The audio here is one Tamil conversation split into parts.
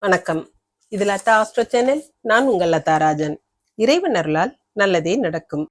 வணக்கம். இது லதா ஆஸ்ட்ரோ சேனல். நான் உங்கள் லதா ராஜன். இறைவன் அருளால் நல்லதே நடக்கும்.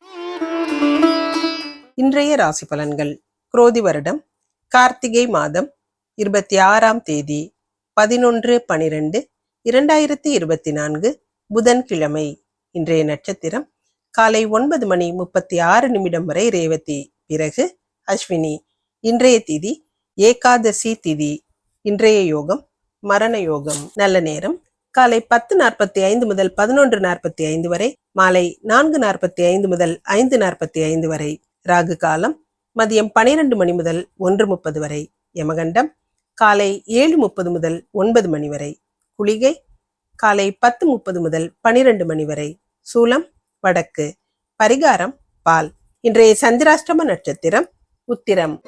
இன்றைய ராசி பலன்கள். குரோதி வருடம் கார்த்திகை மாதம் இருபத்தி ஆறாம் தேதி பதினொன்று பனிரெண்டு இரண்டாயிரத்தி இருபத்தி நான்கு புதன்கிழமை. இன்றைய நட்சத்திரம் காலை ஒன்பது மணி முப்பத்தி ஆறு நிமிடம் வரை ரேவதி. பிறகு அஸ்வினி. இன்றைய திதி ஏகாதசி திதி. இன்றைய யோகம் மரண யோகம் நல்ல நேரம். காலை பத்து நாற்பத்தி ஐந்து முதல் பதினொன்று நாற்பத்தி ஐந்து வரை மாலை நான்கு நாற்பத்தி ஐந்து முதல் ஐந்து நாற்பத்தி ஐந்து வரை ராகு காலம் மதியம் பனிரெண்டு மணி முதல் ஒன்று முப்பது வரை யமகண்டம் காலை ஏழு முப்பது முதல் ஒன்பது மணி வரை குளிகை காலை பத்து முப்பது முதல் பனிரெண்டு மணி வரை சூலம் வடக்கு பரிகாரம் பால். இன்றைய சந்திராஷ்டம நட்சத்திரம் உத்திரம்.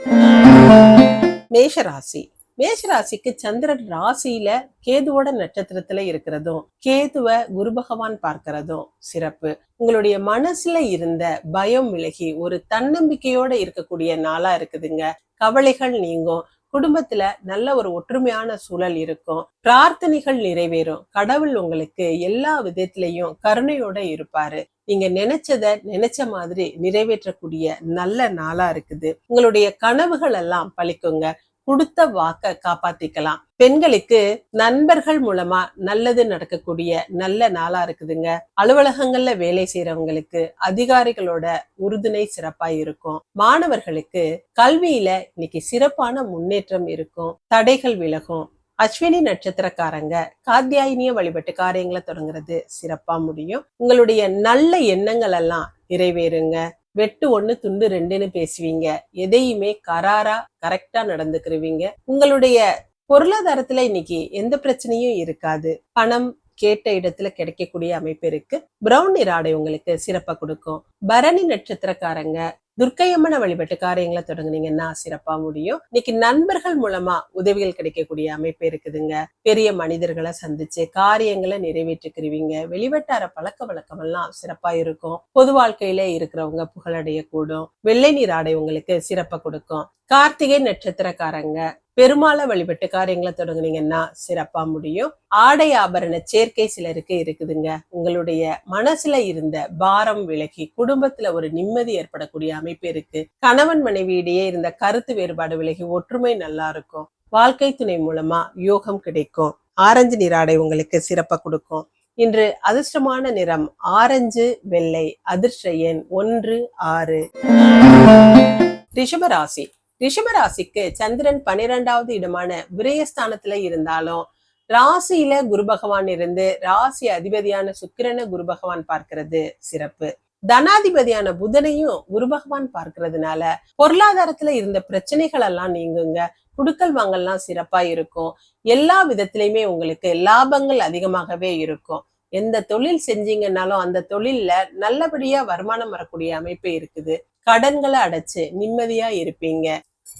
மேஷராசி. மேஷராசிக்கு சந்திரன் ராசியில கேதுவோட நட்சத்திரத்துல இருக்கிறதும் கேதுவ குரு பகவான் பார்க்கிறதும் சிறப்பு. உங்களுடைய மனசுல இருந்த பயம் விலகி ஒரு தன்னம்பிக்கையோட இருக்கக்கூடிய நாளா இருக்குதுங்க. கவலைகள் நீங்கும் குடும்பத்துல நல்ல ஒரு ஒற்றுமையான சூழல் இருக்கும் பிரார்த்தனைகள் நிறைவேறும் கடவுள் உங்களுக்கு எல்லா விதத்திலையும் கருணையோட இருப்பாரு. நீங்க நினைச்சத நினைச்ச மாதிரி நிறைவேற்றக்கூடிய நல்ல நாளா இருக்குது. உங்களுடைய கனவுகள் எல்லாம் பழிக்குங்க. கொடுத்த வாக்க காப்பாத்திக்கலாம். பெண்களுக்கு நண்பர்கள் மூலமா நல்லது நடக்கக்கூடிய நல்ல நாளா இருக்குதுங்க. அலுவலகங்கள்ல வேலை செய்யறவங்களுக்கு அதிகாரிகளோட உறுதுணை சிறப்பா இருக்கும். மாணவர்களுக்கு கல்வியில இன்னைக்கு சிறப்பான முன்னேற்றம் இருக்கும். தடைகள் விலகும். அஸ்வினி நட்சத்திரக்காரங்க காத்தியாயினிய வழிபட்டு காரியங்களை தொடங்குறது சிறப்பா முடியும். உங்களுடைய நல்ல எண்ணங்கள் எல்லாம் நிறைவேறுங்க. வெட்டு ஒன்று துண்டு ரெண்டுன்னு பேசுவீங்க. எதையுமே கராரா கரெக்டா நடந்துக்கிருவீங்க. உங்களுடைய பொருளாதாரத்துல இன்னைக்கு எந்த பிரச்சனையும் இருக்காது. பணம் கேட்ட இடத்துல கிடைக்கக்கூடிய அமைப்பு இருக்கு. பிரவுன் நிற ஆடை உங்களுக்கு சிறப்பா கொடுக்கும். பரணி நட்சத்திரக்காரங்க துர்க்கையம்மனை வழிபட்டு காரியங்களை தொடங்குனீங்கன்னா சிறப்பா முடியும். இன்னைக்கு நண்பர்கள் மூலமா உதவிகள் கிடைக்கக்கூடிய அமைப்பு இருக்குதுங்க. பெரிய மனிதர்களை சந்திச்சு காரியங்களை நிறைவேற்றிக்கிறீங்க வெளிவட்டார பழக்க வழக்கம் எல்லாம் சிறப்பா இருக்கும். பொது வாழ்க்கையில இருக்கிறவங்க புகழடையக்கூடும். வெள்ளை நீர் ஆடை உங்களுக்கு சிறப்பை கொடுக்கும். கார்த்திகை நட்சத்திரக்காரங்க பெருமாளை வழிபட்டு காரியங்களை தொடங்குனீங்கன்னா சிறப்பா முடியும். ஆடை ஆபரண சேர்க்கை சிலருக்கு இருக்குதுங்க. உங்களுடைய மனசுல இருந்த பாரம் விலகி குடும்பத்துல ஒரு நிம்மதி ஏற்படக்கூடிய அமைப்பு இருக்கு. கணவன் மனைவியிடையே இருந்த கருத்து வேறுபாடு விலகி ஒற்றுமை நல்லா இருக்கும். வாழ்க்கை துணை மூலமா யோகம் கிடைக்கும். ஆரஞ்சு நிறாடை உங்களுக்கு சிறப்பா கொடுக்கும். இன்று அதிர்ஷ்டமான நிறம் ஆரஞ்சு வெள்ளை அதிர்ஷ்ட எண் ஒன்று ஆறு. ரிஷபராசி ரிஷபராசிக்கு சந்திரன் பன்னிரெண்டாவது இடமான விரயஸ்தானத்துல இருந்தாலும் ராசியில குரு பகவான் இருந்து ராசி அதிபதியான சுக்கிரனை குரு பகவான் பார்க்கிறது சிறப்பு. தனாதிபதியான புதனையும் குரு பகவான் பார்க்கறதுனால பொருளாதாரத்துல இருந்த பிரச்சனைகள் எல்லாம் நீங்குங்க. குடுக்கல் வாங்கல்லாம் சிறப்பா இருக்கும். எல்லா விதத்திலயுமே உங்களுக்கு லாபங்கள் அதிகமாகவே இருக்கும். எந்த தொழில் செஞ்சீங்கன்னாலும் அந்த தொழில்ல நல்லபடியா வருமானம் வரக்கூடிய அமைப்பு இருக்குது. கடன்களை அடைச்சு நிம்மதியா இருப்பீங்க.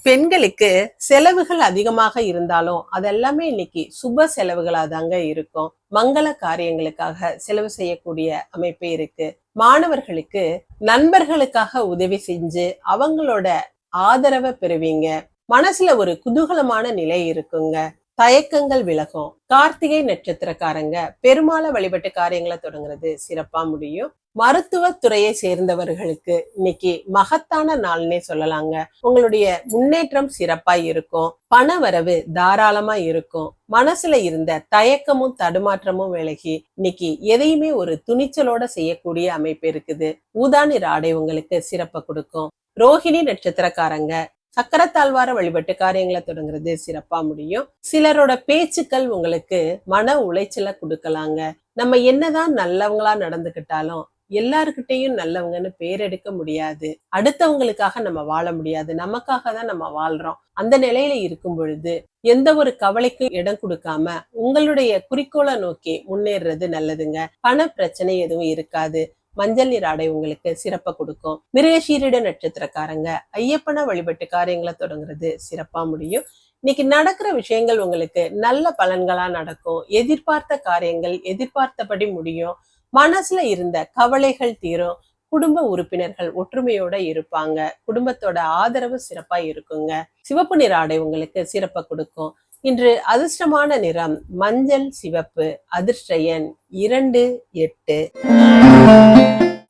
பெண்களுக்கு செலவுகள் அதிகமாக இருந்தாலும் அதெல்லாமே இன்னைக்கு சுப செலவுகளா தாங்க இருக்கும். மங்கள காரியங்களுக்காக செலவு செய்யக்கூடிய அமைப்பு இருக்கு. மாணவர்களுக்கு நண்பர்களுக்காக உதவி செஞ்சு அவங்களோட ஆதரவை பெறுவீங்க. மனசுல ஒரு குதூகலமான நிலை இருக்குங்க. தயக்கங்கள் விலகும். கார்த்திகை நட்சத்திரக்காரங்க பெருமாளை வழிபட்டு காரியங்களை தொடங்குறது சிறப்பா முடியும். மருத்துவ துறையை சேர்ந்தவர்களுக்கு இன்னைக்கு மகத்தான நாள்னே சொல்லலாங்க. உங்களுடைய முன்னேற்றம் சிறப்பா இருக்கும். பண வரவு தாராளமா இருக்கும். மனசுல இருந்த தயக்கமும் தடுமாற்றமும் விலகி இன்னைக்கு எதையுமே ஒரு துணிச்சலோட செய்யக்கூடிய அமைப்பு இருக்குது. ஊதானி ஆடை உங்களுக்கு சிறப்பை கொடுக்கும். ரோஹிணி நட்சத்திரக்காரங்க சக்கரத்தாழ்வார வழிபட்டு காரியங்களை தொடங்குறது சிறப்பா முடியும். சிலரோட பேச்சுக்கள் உங்களுக்கு மன உளைச்சலை கொடுக்கலாங்க. நம்ம என்னதான் நல்லவங்களா நடந்துகிட்டாலும் எல்லாருக்கிட்டையும் நல்லவங்கன்னு பேர் எடுக்க முடியாது. அடுத்தவங்களுக்காக நம்ம வாழ முடியாது. நமக்காக தான் நம்ம வாழ்றோம். அந்த நிலையில இருக்கும் பொழுது எந்த ஒரு கவலைக்கும் இடம் கொடுக்காம உங்களுடைய குறிக்கோளை நோக்கி முன்னேறது நல்லதுங்க. பண பிரச்சனை எதுவும் இருக்காது. மஞ்சள் நீர் ஆடை உங்களுக்கு சிறப்பை கொடுக்கும். மிருகசீரிட நட்சத்திரக்காரங்க ஐயப்பனை வழிபட்டு காரியங்களை தொடங்குறது சிறப்பா முடியும். இன்னைக்கு நடக்கிற விஷயங்கள் உங்களுக்கு நல்ல பலன்களா நடக்கும். எதிர்பார்த்த காரியங்கள் எதிர்பார்த்தபடி முடியும். மனசுல இருந்த கவலைகள் தீரும். குடும்ப உறுப்பினர்கள் ஒற்றுமையோட இருப்பாங்க. குடும்பத்தோட ஆதரவு சிறப்பா இருக்குங்க. சிவப்பு நிற ஆடை உங்களுக்கு சிறப்பை கொடுக்கும். இன்று அதிர்ஷ்டமான நிறம் மஞ்சள் சிவப்பு அதிர்ஷ்ட எண் இரண்டு எட்டு.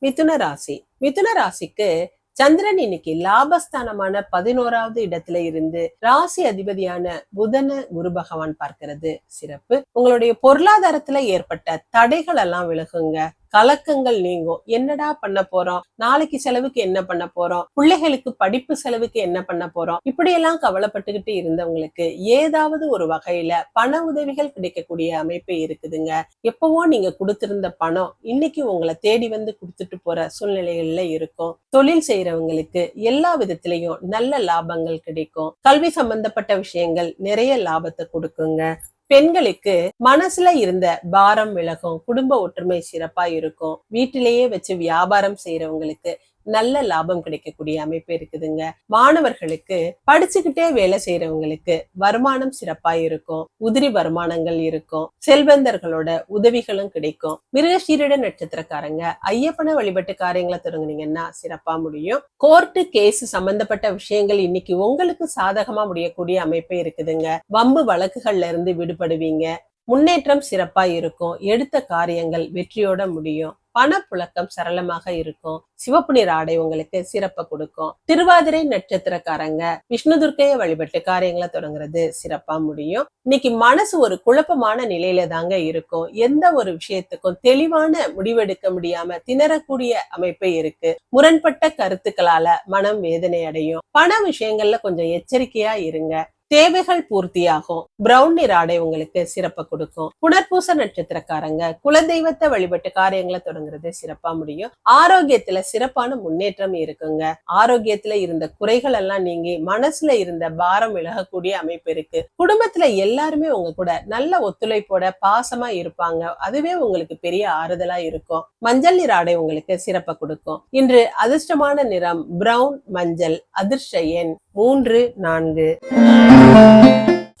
மிதுன ராசி. மிதுன ராசிக்கு சந்திரன் இன்னைக்கு லாபஸ்தானமான பதினோராவது இடத்துல இருந்து ராசி அதிபதியான புதன குரு பகவான் பார்க்கிறது. சிறப்பு. உங்களுடைய பொருளாதாரத்துல ஏற்பட்ட தடைகள் எல்லாம் விலகுங்க. கலக்கங்கள் நீங்கும். என்னடா பண்ண போறோம்? நாளைக்கு செலவுக்கு என்ன பண்ண போறோம்? பிள்ளைகளுக்கு படிப்பு செலவுக்கு என்ன பண்ண போறோம்? இப்படியெல்லாம் கவலைப்பட்டுக்கிட்டு இருந்தவங்களுக்கு ஏதாவது ஒரு வகையில பண உதவிகள் கிடைக்கக்கூடிய அமைப்பு இருக்குதுங்க. எப்பவோ நீங்க கொடுத்திருந்த பணம் இன்னைக்கு உங்களை தேடி வந்து கொடுத்துட்டு போற சூழ்நிலைகள்ல இருக்கும். தொழில் செய்யறவங்களுக்கு எல்லா விதத்திலையும் நல்ல லாபங்கள் கிடைக்கும். கல்வி சம்பந்தப்பட்ட விஷயங்கள் நிறைய லாபத்தை கொடுக்குங்க. பெண்களுக்கு மனசுல இருந்த பாரம் விலகும் குடும்ப ஒற்றுமை சிறப்பா இருக்கும். வீட்டிலேயே வச்சு வியாபாரம் செய்யறவங்களுக்கு நல்ல லாபம் கிடைக்கக்கூடிய அமைப்பு இருக்குதுங்க. மாணவர்களுக்கு படிச்சுக்கிட்டே வேலை செய்யறவங்களுக்கு வருமானம் சிறப்பா இருக்கும். உதிரி வருமானங்கள் இருக்கும். செல்வந்தர்களோட உதவிகளும் கிடைக்கும். மிருகசீரிட நட்சத்திரக்காரங்க ஐயப்பன வழிபட்டு காரியங்களை தொடங்குனீங்கன்னா சிறப்பா முடியும். கோர்ட்டு கேஸ் சம்பந்தப்பட்ட விஷயங்கள் இன்னைக்கு உங்களுக்கு சாதகமா முடியக்கூடிய அமைப்பு இருக்குதுங்க. வம்பு வழக்குகள்ல இருந்து விடுபடுவீங்க. முன்னேற்றம் சிறப்பா இருக்கும். எடுத்த காரியங்கள் வெற்றியோட முடியும். பணப்புழக்கம் சரளமாக இருக்கும். சிவப்பு நிற ஆடை உங்களுக்கு சிறப்பை கொடுக்கும். திருவாதிரை நட்சத்திரக்காரங்க விஷ்ணு துர்க்கைய வழிபட்டு காரியங்களை தொடங்குறது சிறப்பா முடியும். இன்னைக்கு மனசு ஒரு குழப்பமான நிலையில தாங்க இருக்கும். எந்த ஒரு விஷயத்துக்கும் தெளிவான முடிவெடுக்க முடியாம திணறக்கூடிய அமைப்பு இருக்கு. முரண்பட்ட கருத்துக்களால மனம் வேதனை அடையும். பண விஷயங்கள்ல கொஞ்சம் எச்சரிக்கையா இருங்க. தேவைகள் பூர்த்தியாகும். பிரவுன் நிற ஆடை உங்களுக்கு சிறப்பை கொடுக்கும். புனர்பூச நட்சத்திரக்காரங்க குலதெய்வத்தை வழிபட்டு காரியங்களை தொடங்குறது சிறப்பா முடியும். ஆரோக்கியத்துல சிறப்பான முன்னேற்றம் இருக்குங்க. ஆரோக்கியத்துல இருந்த குறைகள் எல்லாம் நீங்கி மனசுல இருந்த பாரம் விலகக்கூடிய அமைப்பு இருக்கு. குடும்பத்துல எல்லாருமே உங்க கூட நல்ல ஒத்துழைப்போட பாசமா இருப்பாங்க. அதுவே உங்களுக்கு பெரிய ஆறுதலா இருக்கும். மஞ்சள் நிற ஆடை உங்களுக்கு சிறப்பை கொடுக்கும். இன்று அதிர்ஷ்டமான நிறம் பிரவுன் மஞ்சள் அதிர்ஷ்ட எண். மூன்று நான்கு.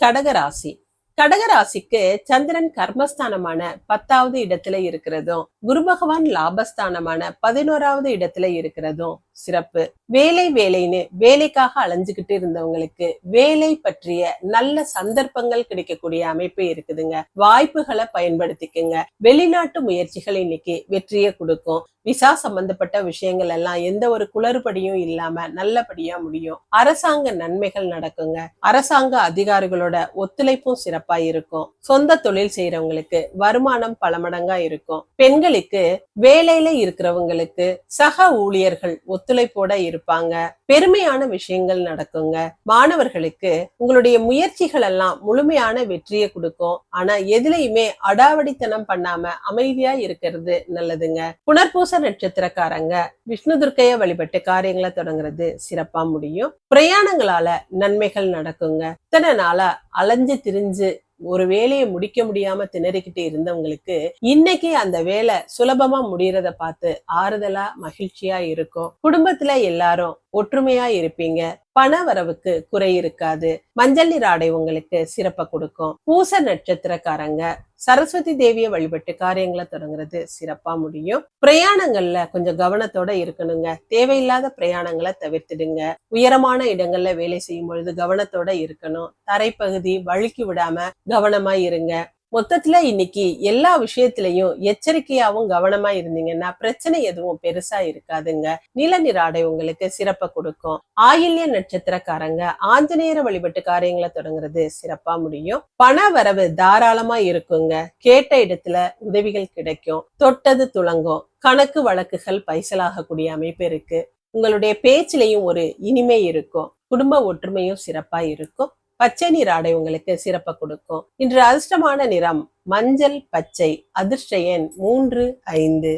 கடகராசி. கடகராசிக்கு சந்திரன் கர்மஸ்தானமான பத்தாவது இடத்துல இருக்கிறதும் குரு பகவான் லாபஸ்தானமான பதினோராவது இடத்துல இருக்கிறதும் சிறப்பு. வேலை வேலைன்னு வேலைக்காக அலைஞ்சுகிட்டு இருந்தவங்களுக்கு வேலை பற்றிய நல்ல சந்தர்ப்பங்கள் கிடைக்கக்கூடிய அமைப்பு இருக்குதுங்க. வாய்ப்புகளை பயன்படுத்திக்கங்க. வெளிநாட்டு முயற்சிகள் இன்னைக்கு வெற்றியை கொடுக்கும். விசா சம்பந்தப்பட்ட விஷயங்கள் எல்லாம் எந்த ஒரு குளறுபடியும் இல்லாம நல்லபடியா முடியும். அரசாங்க நன்மைகள் நடக்குங்க. அரசாங்க அதிகாரிகளோட ஒத்துழைப்பும் சிறப்பா இருக்கும். சொந்த தொழில் செய்யறவங்களுக்கு வருமானம் பல மடங்கா இருக்கும். பெண்களுக்கு வேலையில இருக்கிறவங்களுக்கு சக ஊழியர்கள் ஒத்துழைப்போட இருப்பாங்க. பெருமையான விஷயங்கள் நடக்குங்க. மாணவர்களுக்கு உங்களுடைய முயற்சிகள் எல்லாம் முழுமையான வெற்றியை கொடுக்கும். ஆனா எதுலையுமே அடாவடித்தனம் பண்ணாம அமைதியா இருக்கிறது நல்லதுங்க. புனர்பூச நட்சத்திரக்காரங்க விஷ்ணு துர்க்கைய வழிபட்டு காரியங்களை தொடங்குறது சிறப்பா முடியும். பிரயாணங்களால நன்மைகள் நடக்குங்க. இத்தனை நாளா அலைஞ்சு திரிஞ்சு ஒரு வேலையை முடிக்க முடியாம திணறிக்கிட்டு இருந்தவங்களுக்கு இன்னைக்கு அந்த வேலை சுலபமா முடியறத பார்த்து ஆறுதலா மகிழ்ச்சியா இருக்கும். குடும்பத்துல எல்லாரும் ஒற்றுமையா இருப்பீங்க. பண வரவுக்கு குறை இருக்காது. மஞ்சள் நீர் ஆடை உங்களுக்கு சிறப்பை கொடுக்கும். பூச நட்சத்திரக்காரங்க சரஸ்வதி தேவியை வழிபட்டு காரியங்களை தொடங்குறது சிறப்பா முடியும். பிரயாணங்கள்ல கொஞ்சம் கவனத்தோட இருக்கணுங்க. தேவையில்லாத பிரயாணங்களை தவிர்த்திடுங்க. உயரமான இடங்கள்ல வேலை செய்யும் பொழுது கவனத்தோட இருக்கணும். தரைப்பகுதி வழுக்கி விடாம கவனமா இருங்க. மொத்தத்துல இன்னைக்கு எல்லா விஷயத்திலையும் எச்சரிக்கையாவும் கவனமா இருந்தீங்கன்னா பிரச்சனை எதுவும் பெருசா இருக்காதுங்க. நில ஆடை உங்களுக்கு சிறப்பை கொடுக்கும். ஆயில்ய நட்சத்திரக்காரங்க ஆஞ்சநேயர வழிபட்டு காரியங்களை தொடங்குறது சிறப்பா முடியும். பண வரவு தாராளமா இருக்குங்க. கேட்ட இடத்துல உதவிகள் கிடைக்கும். தொட்டது துளங்கும். கணக்கு வழக்குகள் பைசலாகக்கூடிய அமைப்பு இருக்கு. உங்களுடைய பேச்சிலையும் ஒரு இனிமை இருக்கும். குடும்ப ஒற்றுமையும் சிறப்பா இருக்கும். பச்சை நிற ஆடை உங்களுக்கு சிறப்பை கொடுக்கும். இன்று அதிர்ஷ்டமான நிறம் மஞ்சள் பச்சை அதிர்ஷ்ட எண் மூன்று ஐந்து.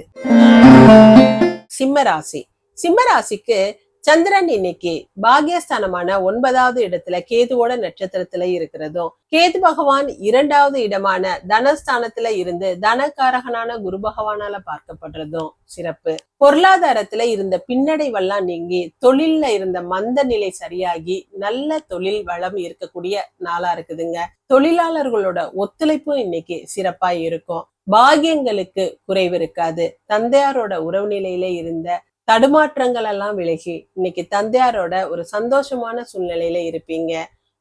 சிம்மராசி சிம்மராசிக்கு சந்திரன் இன்னைக்கு பாகியஸ்தானமான ஒன்பதாவது இடத்துல கேதுவோட நட்சத்திரத்துல இருக்கிறதும் கேது பகவான் இரண்டாவது இடமான தனஸ்தானத்துல இருந்து தனக்காரகனான குரு பகவானால பார்க்கப்படுறதும் சிறப்பு. பொருளாதாரத்துல இருந்த பின்னடைவெல்லாம் நீங்கி தொழில்ல இருந்த மந்த நிலை சரியாகி நல்ல தொழில் வளம் இருக்கக்கூடிய நாளா இருக்குதுங்க. தொழிலாளர்களோட ஒத்துழைப்பும் இன்னைக்கு சிறப்பா இருக்கும். பாகியங்களுக்கு குறைவு இருக்காது. தந்தையாரோட உறவு நிலையில இருந்த தடுமாற்றங்கள் எல்லாம் விலகி இன்னைக்கு தந்தையாரோட ஒரு சந்தோஷமான சூழ்நிலையில இருப்பீங்க.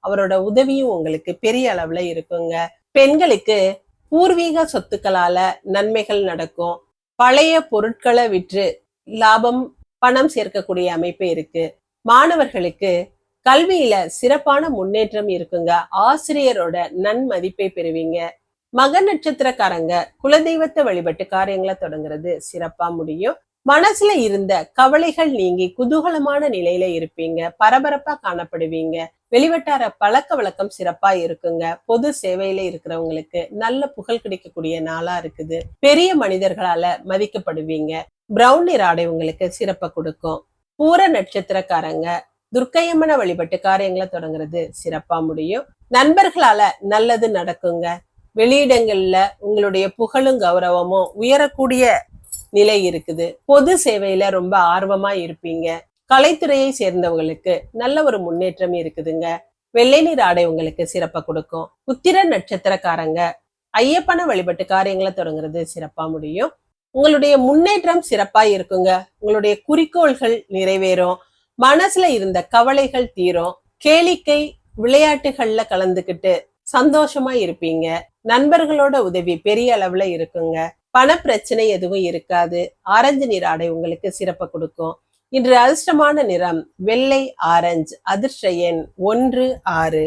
அவரோட உதவியும் உங்களுக்கு பெரிய அளவுல இருக்குங்க. பெண்களுக்கு பூர்வீக சொத்துக்களால நன்மைகள் நடக்கும். பழைய பொருட்களை விற்று லாபம் பணம் சேர்க்கக்கூடிய அமைப்பு இருக்கு. மாணவர்களுக்கு கல்வியில சிறப்பான முன்னேற்றம் இருக்குங்க. ஆசிரியரோட நன்மதிப்பை பெறுவீங்க. மக நட்சத்திரக்காரங்க குலதெய்வத்தை வழிபட்டு காரியங்களை தொடங்குறது சிறப்பா முடியும். மனசுல இருந்த கவலைகள் நீங்கி குதூகலமான நிலையில இருப்பீங்க. பரபரப்பா காணப்படுவீங்க. வெளிவட்டார பழக்க வழக்கம் சிறப்பா இருக்குங்க. பொது சேவையில இருக்கிறவங்களுக்கு நல்ல புகழ் கிடைக்கக்கூடிய நாளா இருக்குது. பெரிய மனிதர்களால மதிக்கப்படுவீங்க. பிரவுன் நிற ஆடை உங்களுக்கு சிறப்பை கொடுக்கும். பூர நட்சத்திரக்காரங்க துர்க்கையம்மனை வழிபட்டு காரியங்களை தொடங்குறது சிறப்பா முடியும். நண்பர்களால நல்லது நடக்குங்க. வெளியிடங்கள்ல உங்களுடைய புகழும் கௌரவமும் உயரக்கூடிய நிலை இருக்குது. பொது சேவையில ரொம்ப ஆர்வமா இருப்பீங்க. கலைத்துறையை சேர்ந்தவங்களுக்கு நல்ல ஒரு முன்னேற்றம் இருக்குதுங்க. வெள்ளை நீர் ஆடை உங்களுக்கு சிறப்பை கொடுக்கும். உத்திர நட்சத்திரக்காரங்க ஐயப்பனை வழிபட்டு காரியங்களை தொடங்குறது சிறப்பா முடியும். உங்களுடைய முன்னேற்றம் சிறப்பா இருக்குங்க. உங்களுடைய குறிக்கோள்கள் நிறைவேறும். மனசுல இருந்த கவலைகள் தீரும். கேளிக்கை விளையாட்டுகள்ல கலந்துக்கிட்டு சந்தோஷமா இருப்பீங்க. நண்பர்களோட உதவி பெரிய அளவுல இருக்குங்க. பண பிரச்சனை எதுவும் இருக்காது. ஆரஞ்சு நிற ஆடை உங்களுக்கு சிறப்பை கொடுக்கும். இன்று அதிர்ஷ்டமான நிறம் வெள்ளை ஆரஞ்சு அதிர்ஷ்ட எண் ஒன்று ஆறு.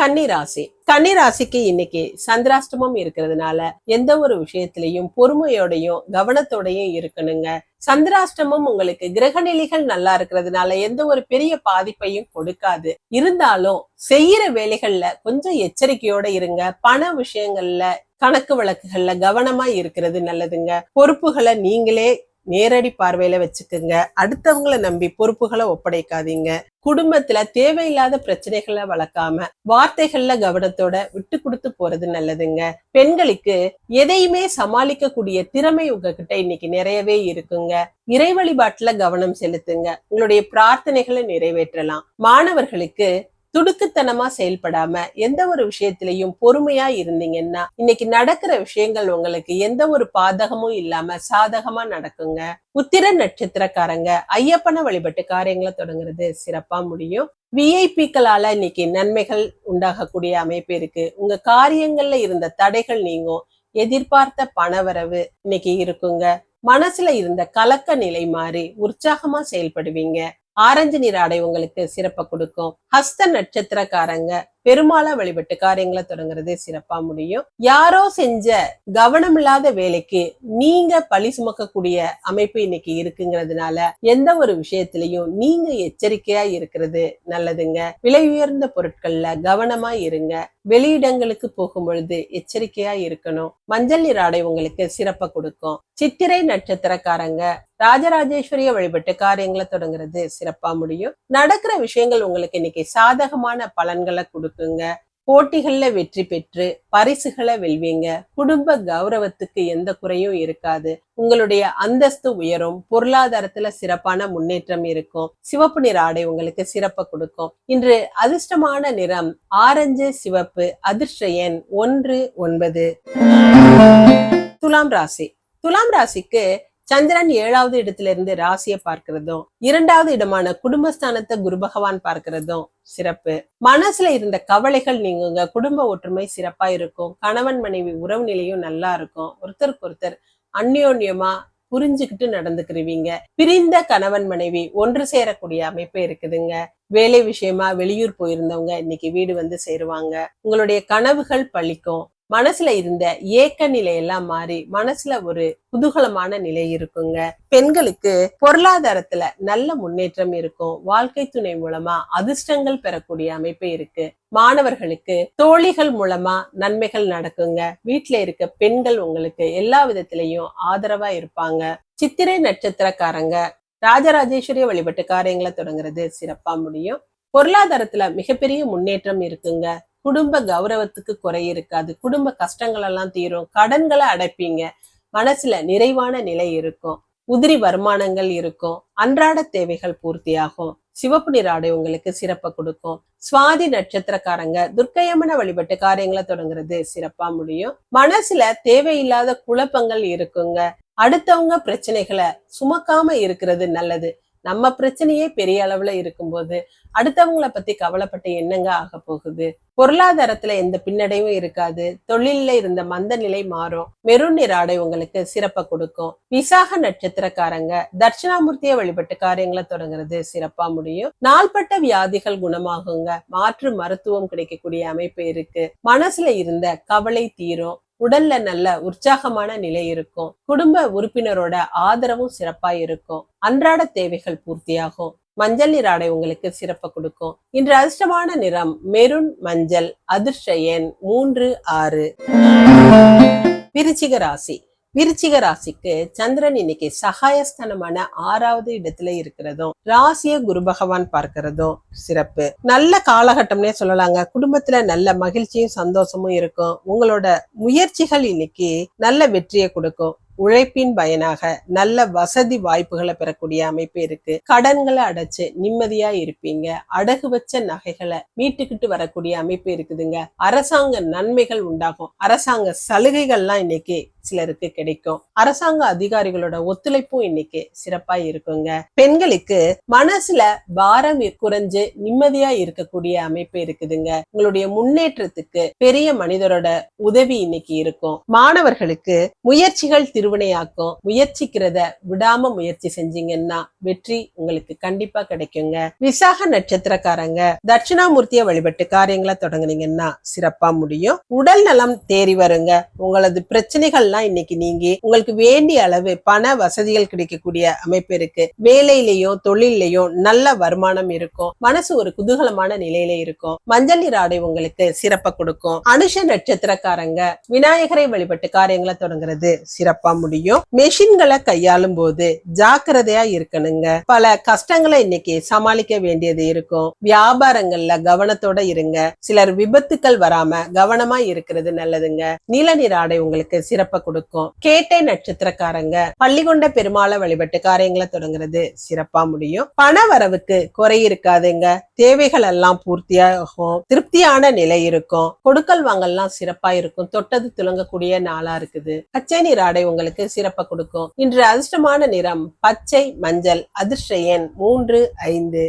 கன்னிராசி. கன்னிராசிக்கு இன்னைக்கு சந்திராஷ்டமம் இருக்கிறதுனால எந்த ஒரு விஷயத்திலையும் பொறுமையோடையும் கவனத்தோடையும் இருக்கணுங்க. சந்திராஷ்டமம் உங்களுக்கு கிரகநிலைகள் நல்லா இருக்கிறதுனால எந்த ஒரு பெரிய பாதிப்பையும் கொடுக்காது. இருந்தாலும் செய்யற வேலைகள்ல கொஞ்சம் எச்சரிக்கையோட இருங்க. பண விஷயங்கள்ல கணக்கு வழக்குகள்ல கவனமா இருக்கிறது நல்லதுங்க. பொறுப்புகளை நீங்களே நேரடி பார்வையில வச்சுக்கோங்க. அடுத்தவங்களை நம்பி பொறுப்புகளை ஒப்படைக்காதீங்க. குடும்பத்துல தேவையில்லாத பிரச்சனைகளை வளர்க்காம வார்த்தைகள்ல கவனத்தோட விட்டு கொடுத்து போறது நல்லதுங்க. பெண்களுக்கு எதையுமே சமாளிக்க கூடிய திறமை உங்ககிட்ட இன்னைக்கு நிறையவே இருக்குங்க. இறை வழிபாட்டுல கவனம் செலுத்துங்க. உங்களுடைய பிரார்த்தனைகளை நிறைவேற்றலாம். மாணவர்களுக்கு துடுக்குத்தனமா செயல்படாம எந்த ஒரு விஷயத்திலையும் பொறுமையா இருந்தீங்கன்னா இன்னைக்கு நடக்கிற விஷயங்கள் உங்களுக்கு எந்த ஒரு பாதகமும் இல்லாம சாதகமா நடக்குங்க. உத்திர நட்சத்திரக்காரங்க ஐயப்பனை வழிபட்டு காரியங்களை தொடங்குறது சிறப்பா முடியும். விஐபிக்களால இன்னைக்கு நன்மைகள் உண்டாகக்கூடிய அமைப்பு இருக்கு. உங்க காரியங்கள்ல இருந்த தடைகள் நீங்கும். எதிர்பார்த்த பணவரவு இன்னைக்கு இருக்குங்க. மனசுல இருந்த கலக்க நிலை மாறி உற்சாகமா செயல்படுவீங்க. ஆரஞ்சு நிற ஆடை உங்களுக்கு சிறப்பை கொடுக்கும். ஹஸ்த நட்சத்திரக்காரங்க பெருமாளா வழிபட்டு காரியங்களை தொடங்குறது சிறப்பா முடியும். யாரோ செஞ்ச கவனம் இல்லாத வேலைக்கு நீங்க பழி சுமக்கக்கூடிய அமைப்பு இன்னைக்கு இருக்குங்கிறதுனால எந்த ஒரு விஷயத்திலையும் நீங்க எச்சரிக்கையா இருக்கிறது நல்லதுங்க. விலை உயர்ந்த பொருட்கள்ல கவனமா இருங்க. வெளியிடங்களுக்கு போகும் பொழுது எச்சரிக்கையா இருக்கணும். மஞ்சள் நீர் ஆடை உங்களுக்கு சிறப்பை கொடுக்கும். சித்திரை நட்சத்திரக்காரங்க ராஜராஜேஸ்வரிய வழிபட்டு காரியங்களை தொடங்குறது சிறப்பா முடியும். நடக்கிற விஷயங்கள் உங்களுக்கு இன்னைக்கு சாதகமான பலன்களை கொடுக்குங்க. போட்டிகள்ல வெற்றி பெற்று பரிசுகளை வெல்வீங்க. குடும்ப கௌரவத்துக்கு எந்த குறையும் இருக்காது. உங்களுடைய அந்தஸ்து உயரும். பொருளாதாரத்துல சிறப்பான முன்னேற்றம் இருக்கும். சிவப்பு நிற ஆடை உங்களுக்கு சிறப்பை கொடுக்கும். இன்று அதிர்ஷ்டமான நிறம் ஆரஞ்சு சிவப்பு அதிர்ஷ்ட எண் ஒன்று ஒன்பது. துலாம் ராசி. துலாம் ராசிக்கு சந்திரன் ஏழாவது இடத்துல இருந்து ராசியை பார்க்கிறதும் இரண்டாவது இடமான குடும்பஸ்தானத்தை குரு பகவான் பார்க்கிறதும் சிறப்பு. மனசுல இருந்த கவலைகள் நீங்குங்க. குடும்ப ஒற்றுமை சிறப்பா இருக்கும். கணவன் மனைவி உறவு நிலையும் நல்லா இருக்கும். ஒருத்தருக்கு ஒருத்தர் அந்யோன்யமா புரிஞ்சுக்கிட்டு நடந்துக்கிருவீங்க. பிரிந்த கணவன் மனைவி ஒன்று சேரக்கூடிய அமைப்பு இருக்குதுங்க. வேலை விஷயமா வெளியூர் போயிருந்தவங்க இன்னைக்கு வீடு வந்து சேருவாங்க. உங்களுடைய கனவுகள் பழிக்கும். மனசுல இருந்த ஏக்க நிலையெல்லாம் மாறி மனசுல ஒரு குதூகலமான நிலை இருக்குங்க. பெண்களுக்கு பொருளாதாரத்துல நல்ல முன்னேற்றம் இருக்கும். வாழ்க்கை துணை மூலமா அதிர்ஷ்டங்கள் பெறக்கூடிய அமைப்பு இருக்கு. மாணவர்களுக்கு தோழிகள் மூலமா நன்மைகள் நடக்குங்க. வீட்டுல இருக்க பெண்கள் உங்களுக்கு எல்லா விதத்திலையும் ஆதரவா இருப்பாங்க. சித்திரை நட்சத்திரக்காரங்க ராஜராஜேஸ்வரிய வழிபட்டு காரியங்களை தொடங்குறது சிறப்பா முடியும். பொருளாதாரத்துல மிகப்பெரிய முன்னேற்றம் இருக்குங்க. குடும்ப கௌரவத்துக்கு குறை இருக்காது. குடும்ப கஷ்டங்கள் எல்லாம் தீரும். கடன்களை அடைப்பீங்க. மனசுல நிறைவான நிலை இருக்கும். உதிரி வருமானங்கள் இருக்கும். அன்றாட தேவைகள் பூர்த்தியாகும். சிவப்பு நிற ஆடை உங்களுக்கு சிறப்பை கொடுக்கும். சுவாதி நட்சத்திரக்காரங்க துர்க்கையம்மன வழிபட்டு காரியங்களை தொடங்குறது சிறப்பா முடியும். மனசுல தேவையில்லாத குழப்பங்கள் இருக்குங்க. அடுத்தவங்க பிரச்சனைகளை சுமக்காம இருக்கிறது நல்லது. நம்ம பிரச்சனையே பெரிய அளவுல இருக்கும்போது அடுத்தவங்கள பத்தி கவலைப்பட்டு என்னங்க ஆக போகுது? பொருளாதாரத்துல எந்த பின்னடைவும் இருக்காது. தொழில்ல இருந்த மந்த நிலை மாறும். மெருன் நிற ஆடை உங்களுக்கு சிறப்பை கொடுக்கும். விசாக நட்சத்திரக்காரங்க தட்சிணாமூர்த்தியை வழிபட்டு காரியங்களை தொடங்குறது சிறப்பா முடியும். நாள்பட்ட வியாதிகள் குணமாகுங்க. மாற்று மருத்துவம் கிடைக்கக்கூடிய அமைப்பு இருக்கு. மனசுல இருந்த கவலை தீரும். உடல்ல நல்ல உற்சாகமான நிலை இருக்கும். குடும்ப உறுப்பினரோட ஆதரவும் சிறப்பா இருக்கும். அன்றாட தேவைகள் பூர்த்தியாகும். மஞ்சள் நிற ஆடை உங்களுக்கு சிறப்பை கொடுக்கும். இன்று அதிர்ஷ்டமான நிறம் மெருன் மஞ்சள் அதிர்ஷ்ட எண் மூன்று ஆறு. விருச்சிக ராசி. விருச்சிக ராசிக்கு சந்திரன் இன்னைக்கு சகாயஸ்தானமான ஆறாவது இடத்துல இருக்கிறதும் ராசிய குரு பகவான் பார்க்கிறதும் சிறப்பு. நல்ல காலகட்டம்னே சொல்லலாங்க. குடும்பத்துல நல்ல மகிழ்ச்சியும் சந்தோஷமும் இருக்கும். உங்களோட முயற்சிகள் இன்னைக்கு நல்ல வெற்றியை கொடுக்கும். உழைப்பின் பயனாக நல்ல வசதி வாய்ப்புகளை பெறக்கூடிய அமைப்பு இருக்கு. கடன்களை அடைச்சு நிம்மதியா இருப்பீங்க. அடகு வச்ச நகைகளை மீட்டுக்கிட்டு வரக்கூடிய அமைப்பு இருக்குதுங்க. அரசாங்க நன்மைகள் உண்டாகும். அரசாங்க சலுகைகள்லாம் இன்னைக்கு சிலருக்கு கிடைக்கும். அரசாங்க அதிகாரிகளோட ஒத்துழைப்பும் இன்னைக்கு சிறப்பா இருக்குங்க. பெண்களுக்கு மனசுல பாரம் குறைஞ்சு நிம்மதியா இருக்கக்கூடிய அமைப்பு இருக்குதுங்க. உங்களுடைய முன்னேற்றத்துக்கு பெரிய மனிதரோட உதவி இன்னைக்கு இருக்கும். மாணவர்களுக்கு முயற்சிகள் திருவினையாக்கும். முயற்சிக்கிறத விடாம முயற்சி செஞ்சீங்கன்னா வெற்றி உங்களுக்கு கண்டிப்பா கிடைக்குங்க. விசாக நட்சத்திரக்காரங்க தட்சிணாமூர்த்திய வழிபட்டு காரியங்களை தொடங்குனீங்கன்னா சிறப்பா முடியும். உடல் நலம் தேறி வருங்க. உங்களது எல்லாம் இன்னைக்கு நீங்கி உங்களுக்கு வேண்டிய அளவு பண வசதிகள் கிடைக்கக்கூடிய அமைப்பு இருக்கு. வேலையிலையும் தொழிலையும் நல்ல வருமானம் இருக்கும். மனசு ஒரு குதூகலமான நிலையில இருக்கும். மஞ்சள் நீர் ஆடை உங்களுக்கு சிறப்பை கொடுக்கும். அனுஷ நட்சத்திரக்காரங்க விநாயகரை வழிபட்டு காரியங்களை தொடங்குறது சிறப்பா முடியும். மெஷின்களை கையாளும் போது ஜாக்கிரதையா இருக்கணுங்க. பல கஷ்டங்களை இன்னைக்கு சமாளிக்க வேண்டியது இருக்கும். வியாபாரங்கள்ல கவனத்தோட இருங்க. சிலர் விபத்துக்கள் வராம கவனமா இருக்கிறது நல்லதுங்க. நீல நீர் ஆடை உங்களுக்கு சிறப்பை கொடுக்கும். கேட்டை நட்சத்திரக்காரங்க பள்ளிகொண்ட பெருமாளை வழிபட்டு காரியங்களை தொடங்குறது சிறப்பா முடியும். பண வரவுக்கு குறை இருக்காதுங்க. தேவைகள் எல்லாம் பூர்த்தியாகும். திருப்தியான நிலை இருக்கும். கொடுக்கல் வாங்கல்லாம் சிறப்பா இருக்கும். தொட்டது துலங்கக்கூடிய நாளா இருக்குது. பச்சை நீர் ஆடை உங்களுக்கு சிறப்பை கொடுக்கும். இன்று அதிர்ஷ்டமான நிறம் பச்சை மஞ்சள் அதிர்ஷ்ட எண் மூன்று ஐந்து.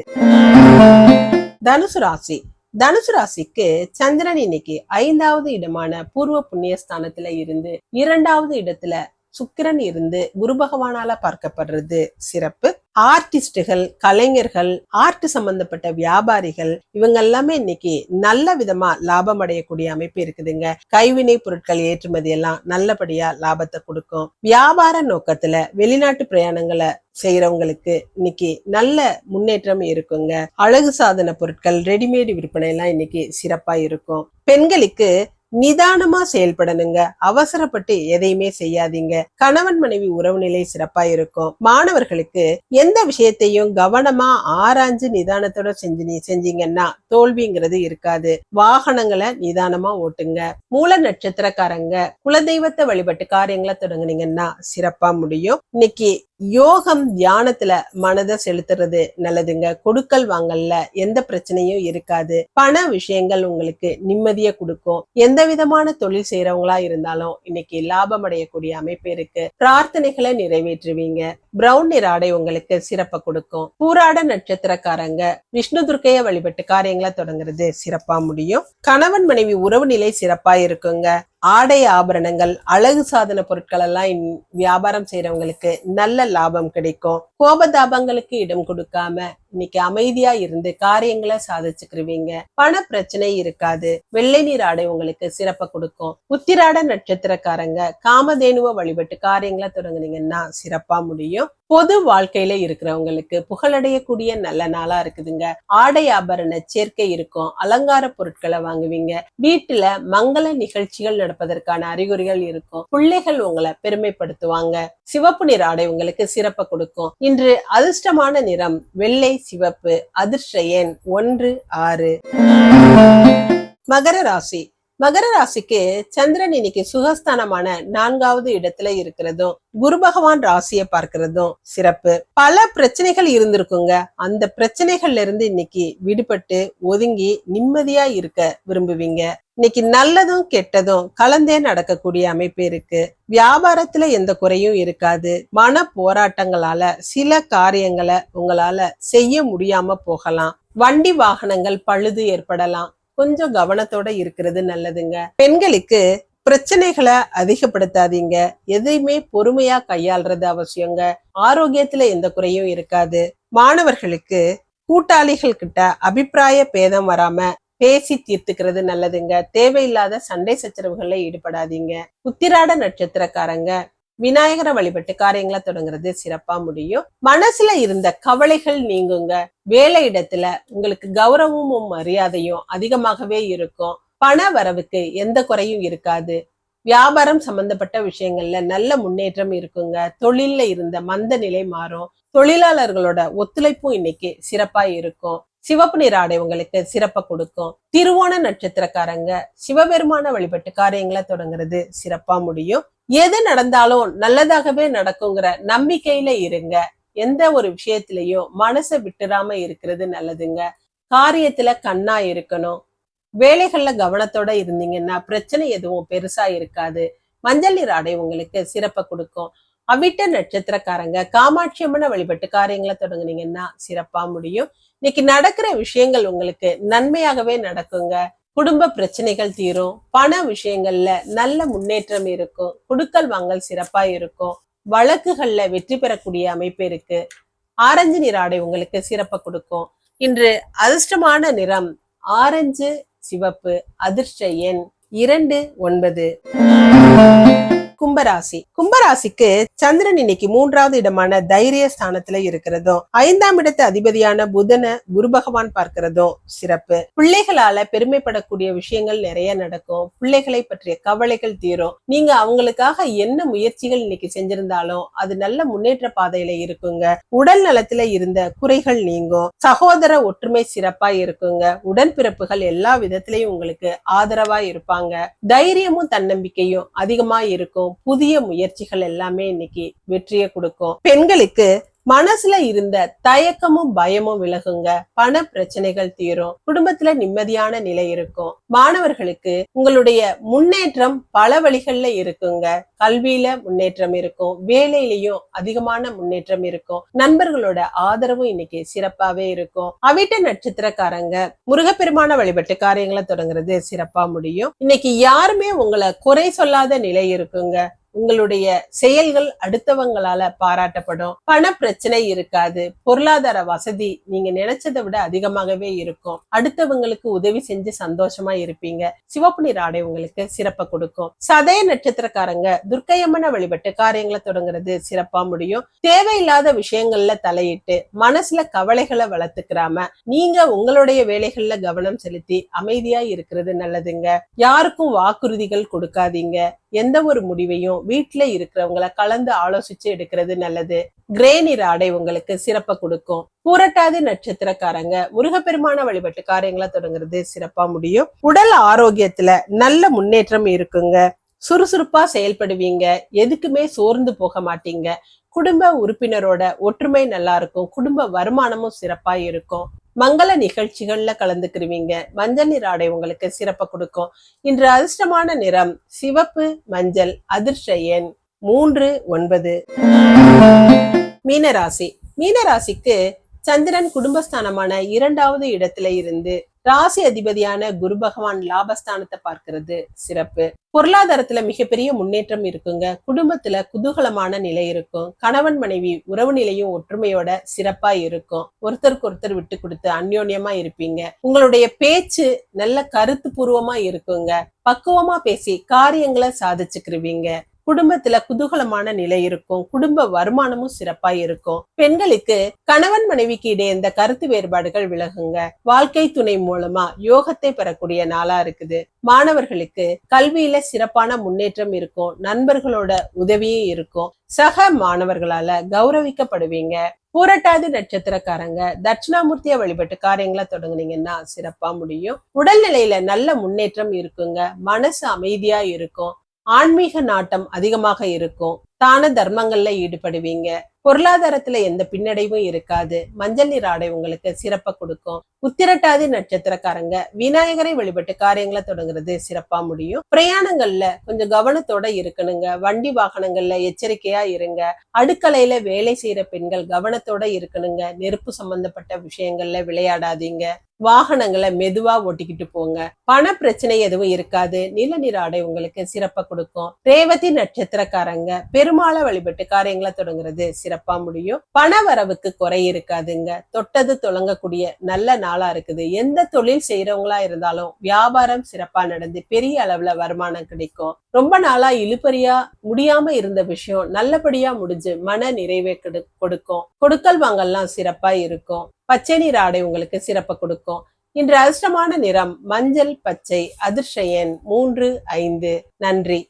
தனுசு ராசி. தனுசு ராசிக்கு சந்திரன் இன்னைக்கு ஐந்தாவது இடமான பூர்வ புண்ணிய ஸ்தானத்துல இருந்து இரண்டாவது இடத்துல சுக்கிரன் இருந்து குரு பகவானால பார்க்கப்படுறது சிறப்பு. ஆர்டிஸ்டுகள் கலைஞர்கள் ஆர்ட் சம்பந்தப்பட்ட வியாபாரிகள் இவங்க எல்லாமே இன்னைக்கு நல்ல விதமா லாபம் அடையக்கூடிய அமைப்பு இருக்குதுங்க. கைவினை பொருட்கள் ஏற்றுமதி எல்லாம் நல்லபடியா லாபத்தை கொடுக்கும். வியாபார நோக்கத்துல வெளிநாட்டு பிரயாணங்களை செய்யறவங்களுக்கு இன்னைக்கு நல்ல முன்னேற்றம் இருக்குங்க. அழகு சாதன பொருட்கள் ரெடிமேட் விற்பனை எல்லாம் இன்னைக்கு சிறப்பா இருக்கும். பெண்களுக்கு நிதானமா செயல்படணுங்க. அவசரப்பட்டு எதையுமே செய்யாதீங்க. கணவன் மனைவி உறவு நிலை சிறப்பா இருக்கும். மாணவர்களுக்கு எந்த விஷயத்தையும் கவனமா ஆராய்ஞ்சு நிதானத்தோட செஞ்சு நீ செஞ்சீங்கன்னா தோல்விங்கிறது இருக்காது. வாகனங்களை நிதானமா ஓட்டுங்க. மூல நட்சத்திரக்காரங்க குலதெய்வத்தை வழிபட்டு காரியங்களை தொடங்குனீங்கன்னா சிறப்பா முடியும். இன்னைக்கு யோகம் தியானத்துல மனதை செலுத்துறது நல்லதுங்க. கொடுக்கல் வாங்கல்ல எந்த பிரச்சனையும் இருக்காது. பண விஷயங்கள் உங்களுக்கு நிம்மதியை கொடுக்கும். எந்த விதமான தொழில் செய்யறவங்களா இருந்தாலும் இன்னைக்கு லாபம் அடையக்கூடிய அமைப்பு இருக்கு. பிரார்த்தனைகளை நிறைவேற்றுவீங்க. பிரவுன் நிற ஆடை உங்களுக்கு சிறப்பை கொடுக்கும். பூராட நட்சத்திரக்காரங்க விஷ்ணு துர்க்கைய வழிபட்டு காரியங்களை தொடங்குறது சிறப்பா முடியும். கணவன் மனைவி உறவு நிலை சிறப்பா இருக்குங்க. ஆடை ஆபரணங்கள் அழகு சாதன பொருட்கள் எல்லாம் இன்- வியாபாரம் செய்யறவங்களுக்கு நல்ல லாபம் கிடைக்கும். கோபதாபங்களுக்கு இடம் கொடுக்காம இன்னைக்கு அமைதியா இருந்து காரியங்களை சாதிச்சுக்கிருவீங்க. பண பிரச்சனை இருக்காது. வெள்ளை நீர் ஆடை உங்களுக்கு சிறப்பை கொடுக்கும். உத்திராட நட்சத்திரக்காரங்க காமதேனுவ வழிபட்டு காரியங்களை தொடங்குனீங்கன்னா சிறப்பா முடியும். பொது வாழ்க்கையில இருக்கிறவங்களுக்கு புகழடையக்கூடிய நல்ல நாளா இருக்குதுங்க. ஆடை ஆபரண சேர்க்கை இருக்கும் அலங்கார பொருட்களை வாங்குவீங்க. வீட்டுல மங்கள நிகழ்ச்சிகள் நடப்பதற்கான அறிகுறிகள் இருக்கும். பிள்ளைகள் உங்களை பெருமைப்படுத்துவாங்க. சிவப்பு நிற ஆடை உங்களுக்கு சிறப்பை கொடுக்கும். இன்று அதிர்ஷ்டமான நிறம் வெள்ளை சிவப்பு அதிர்ஷ்ட எண் ஒன்று ஆறு. மகர ராசி. மகர ராசிக்கு சந்திரன் இன்னைக்கு சுகஸ்தானமான நான்காவது இடத்துல இருக்கிறதும் குரு பகவான் ராசியை பார்க்கிறதும் சிறப்பு. பல பிரச்சனைகள் இருந்திருக்குங்க. அந்த பிரச்சனைகள்ல இருந்து இன்னைக்கு விடுபட்டு ஒதுங்கி நிம்மதியா இருக்க விரும்புவீங்க. இன்னைக்கு நல்லதும் கெட்டதும் கலந்தே நடக்கக்கூடிய அமைப்பு இருக்கு. வியாபாரத்துல எந்த குறையும் இருக்காது. மன போராட்டங்களால சில காரியங்களை உங்களால செய்ய முடியாம போகலாம். வண்டி வாகனங்கள் பழுது ஏற்படலாம். கொஞ்சம் கவனத்தோட இருக்கிறது நல்லதுங்க. பெண்களுக்கு பிரச்சனைகளை அதிகப்படுத்தாதீங்க. எதையுமே பொறுமையா கையாள்றது அவசியங்க. ஆரோக்கியத்துல எந்த குறையும் இருக்காது. மாணவர்களுக்கு கூட்டாளிகள் கிட்ட அபிப்பிராய பேதம் வராம பேசி தீர்த்துக்கிறது நல்லதுங்க. தேவையில்லாத சண்டை சச்சரவுகள்ல ஈடுபடாதீங்க. உத்திராட நட்சத்திரக்காரங்க விநாயகரை வழிபட்டு காரியங்களை தொடங்குறது சிறப்பா முடியும். மனசுல இருந்த கவலைகள் நீங்குங்க. வேலை இடத்துல உங்களுக்கு கௌரவமும் மரியாதையும் அதிகமாகவே இருக்கும். பண வரவுக்கு எந்த குறையும் இருக்காது. வியாபாரம் சம்பந்தப்பட்ட விஷயங்கள்ல நல்ல முன்னேற்றம் இருக்குங்க. தொழில்ல இருந்த மந்த நிலை மாறும். தொழிலாளர்களோட ஒத்துழைப்பும் இன்னைக்கு சிறப்பா இருக்கும். சிவப்பு நிற ஆடை உங்களுக்கு சிறப்பை கொடுக்கும். திருவோண நட்சத்திரக்காரங்க சிவபெருமான வழிபட்டு காரியங்களை தொடங்குறது சிறப்பா முடியும். எது நடந்தாலும் நல்லதாகவே நடக்குங்கிற நம்பிக்கையில இருங்க. எந்த ஒரு விஷயத்திலையும் மனசை விட்டுறாம இருக்கிறது நல்லதுங்க. காரியத்துல கண்ணா இருக்கணும். வேலைகள்ல கவனத்தோட இருந்தீங்கன்னா பிரச்சனை எதுவும் பெருசா இருக்காது. மஞ்சள் நீர் ஆடை உங்களுக்கு சிறப்பை கொடுக்கும். அவிட்ட நட்சத்திரக்காரங்க காமாட்சி அம்மனை வழிபட்டு காரியங்களை தொடங்குனீங்கன்னா சிறப்பா முடியும். இன்னைக்கு நடக்கிற விஷயங்கள் உங்களுக்கு நன்மையாகவே நடக்குங்க. குடும்ப பிரச்சனைகள் தீரும் பண விஷயங்கள்ல நல்ல முன்னேற்றம் இருக்கும் குடுக்கல் வாங்கல் சிறப்பா இருக்கும் வழக்குகள்ல வெற்றி பெறக்கூடிய அமைப்பு இருக்கு. ஆரஞ்சு நிற ஆடை உங்களுக்கு சிறப்பை கொடுக்கும். இன்று அதிர்ஷ்டமான நிறம் ஆரஞ்சு சிவப்பு அதிர்ஷ்ட எண் இரண்டு ஒன்பது. கும்பராசி. கும்பராசிக்கு சந்திரன் இன்னைக்கு மூன்றாவது இடமான தைரிய ஸ்தானத்துல இருக்கிறதும் ஐந்தாம் இடத்து அதிபதியான புதனை குரு பகவான் பார்க்கிறதும் சிறப்பு. பிள்ளைகளால பெருமைப்படக்கூடிய விஷயங்கள் நிறைய நடக்கும். பிள்ளைகளை பற்றிய கவலைகள் தீரும். நீங்க அவங்களுக்காக என்ன முயற்சிகள் இன்னைக்கு செஞ்சிருந்தாலும் அது நல்ல முன்னேற்ற பாதையில இருக்குங்க. உடல் நலத்துல இருந்த குறைகள் நீங்கும். சகோதர ஒற்றுமை சிறப்பா இருக்குங்க. உடன்பிறப்புகள் எல்லா விதத்திலையும் உங்களுக்கு ஆதரவா இருப்பாங்க. தைரியமும் தன்னம்பிக்கையும் அதிகமா இருக்கும். புதிய முயற்சிகள் எல்லாமே இன்னைக்கு வெற்றியை கொடுக்கும். பெண்களுக்கு மனசுல இருந்த தயக்கமும் பயமும் விலகுங்க. பண பிரச்சனைகள் தீரும். குடும்பத்துல நிம்மதியான நிலை இருக்கும். மாணவர்களுக்கு உங்களுடைய முன்னேற்றம் பல வழிகள்ல இருக்குங்க. கல்வியில முன்னேற்றம் இருக்கும். வேலையிலயும் அதிகமான முன்னேற்றம் இருக்கும். நண்பர்களோட ஆதரவும் இன்னைக்கு சிறப்பாவே இருக்கும். அவிட்ட நட்சத்திரக்காரங்க முருகப்பெருமான வழிபட்டு காரியங்களை தொடங்குறது சிறப்பா முடியும். இன்னைக்கு யாருமே உங்களை குறை சொல்லாத நிலை இருக்குங்க. உங்களுடைய செயல்கள் அடுத்தவங்களால பாராட்டப்படும். பண பிரச்சனை இருக்காது. பொருளாதார வசதி நீங்க நினைச்சதை விட அதிகமாகவே இருக்கும். அடுத்தவங்களுக்கு உதவி செஞ்சு சந்தோஷமா இருப்பீங்க. சிவப்பு நீர் ஆடை உங்களுக்கு சிறப்பை கொடுக்கும். சதய நட்சத்திரக்காரங்க துர்க்கையம்மனை வழிபட்டு காரியங்களை தொடங்குறது சிறப்பா முடியும். தேவையில்லாத விஷயங்கள்ல தலையிட்டு மனசுல கவலைகளை வளர்த்துக்கிறாம நீங்க உங்களுடைய வேலைகள்ல கவனம் செலுத்தி அமைதியா இருக்கிறது நல்லதுங்க. யாருக்கும் வாக்குறுதிகள் கொடுக்காதீங்க. எந்த ஒரு முடிவையும் வீட்டுல இருக்கிறவங்கள கலந்து ஆலோசிச்சு எடுக்கிறது நல்லது. கிரே நிற ஆடை உங்களுக்கு சிறப்பை கொடுக்கும். பூரட்டாதி நட்சத்திரக்காரங்க முருகப்பெருமான வழிபட்டு காரியங்களை தொடங்குறது சிறப்பா முடியும். உடல் ஆரோக்கியத்துல நல்ல முன்னேற்றம் இருக்குங்க. சுறுசுறுப்பா செயல்படுவீங்க. எதுக்குமே சோர்ந்து போக மாட்டீங்க. குடும்ப உறுப்பினரோட ஒற்றுமை நல்லா இருக்கும். குடும்ப வருமானமும் சிறப்பா இருக்கும். மங்கள நிகழ்ச்சிகள்ல கலந்துக்கிருவீங்க. மஞ்சள் நிற ஆடை உங்களுக்கு சிறப்பை கொடுக்கும். இன்று அதிர்ஷ்டமான நிறம் சிவப்பு மஞ்சள் அதிர்ஷ்ட எண் மூன்று ஒன்பது. மீனராசி. மீனராசிக்கு சந்திரன் குடும்பஸ்தானமான இரண்டாவது இடத்துல இருந்து ராசி அதிபதியான குரு பகவான் லாபஸ்தானத்தை பார்க்கிறது. சிறப்பு. பொருளாதாரத்துல மிகப்பெரிய முன்னேற்றம் இருக்குங்க. குடும்பத்துல குதூகலமான நிலை இருக்கும். கணவன் மனைவி உறவு நிலையும் ஒற்றுமையோட சிறப்பா இருக்கும். ஒருத்தருக்கு ஒருத்தர் விட்டு கொடுத்து அந்யோன்யமா இருப்பீங்க. உங்களுடைய பேச்சு நல்ல கருத்து பூர்வமா இருக்குங்க. பக்குவமா பேசி காரியங்களை சாதிச்சுக்கிருவீங்க. குடும்பத்துல குதூகலமான நிலை இருக்கும் குடும்ப வருமானமும் சிறப்பா இருக்கும். பெண்களுக்கு கணவன் மனைவிக்கு இடையே இந்த கருத்து வேறுபாடுகள் விலகுங்க. வாழ்க்கை துணை மூலமா யோகத்தை பெறக்கூடிய நாளா இருக்குது. மாணவர்களுக்கு கல்வியில சிறப்பான முன்னேற்றம் இருக்கும். நண்பர்களோட உதவியும் இருக்கும். சக மாணவர்களால கௌரவிக்கப்படுவீங்க. பூரட்டாதி நட்சத்திரக்காரங்க தட்சிணாமூர்த்திய வழிபட்டு காரியங்களை தொடங்குனீங்கன்னா சிறப்பா முடியும். உடல்நிலையில நல்ல முன்னேற்றம் இருக்குங்க. மனசு அமைதியா இருக்கும். ஆன்மீக நாட்டம் அதிகமாக இருக்கும். தான தர்மங்கள்ல ஈடுபடுவீங்க. பொருளாதாரத்துல எந்த பின்னடைவும் இருக்காது. மஞ்சள் நீர் ஆடை உங்களுக்கு சிறப்பா கொடுக்கும். உத்திரட்டாதி நட்சத்திரக்காரங்க விநாயகரை வழிபட்டு காரியங்களை தொடங்குறது சிறப்பா முடியும். பிரயாணங்கள்ல கொஞ்சம் கவனத்தோட இருக்கணுங்க. வண்டி வாகனங்கள்ல எச்சரிக்கையா இருங்க. அடுக்கலையில வேலை செய்யற பெண்கள் கவனத்தோட இருக்கணுங்க. நெருப்பு சம்பந்தப்பட்ட விஷயங்கள்ல விளையாடாதீங்க. வாகனங்களை மெதுவா ஓட்டிக்கிட்டு போங்க. பண பிரச்சனை எதுவும் இருக்காது. நில நீராடை ஆடை உங்களுக்கு சிறப்பா கொடுக்கும். ரேவதி நட்சத்திரக்காரங்க பெருமாளை வழிபட்டு காரியங்களை தொடங்குறது சிறப்பா முடியும். பண வரவுக்கு குறை இருக்காதுங்க. தொட்டது தொடங்கக்கூடிய நல்ல நாளா இருக்குது. எந்த தொழில் செய்யறவங்களா இருந்தாலும் வியாபாரம் சிறப்பா நடந்து பெரிய அளவுல வருமானம் கிடைக்கும். ரொம்ப நாளா இழுபறியா முடியாம இருந்த விஷயம் நல்லபடியா முடிஞ்சு மன நிறைவை கொடுக்கும். கொடுக்கல் வாங்கல்லாம் சிறப்பா இருக்கும். பச்சை நீர் ஆடை உங்களுக்கு சிறப்பை கொடுக்கும். இன்று அதிர்ஷ்டமான நிறம் மஞ்சள் பச்சை அதிர்ஷயன் மூன்று ஐந்து. நன்றி.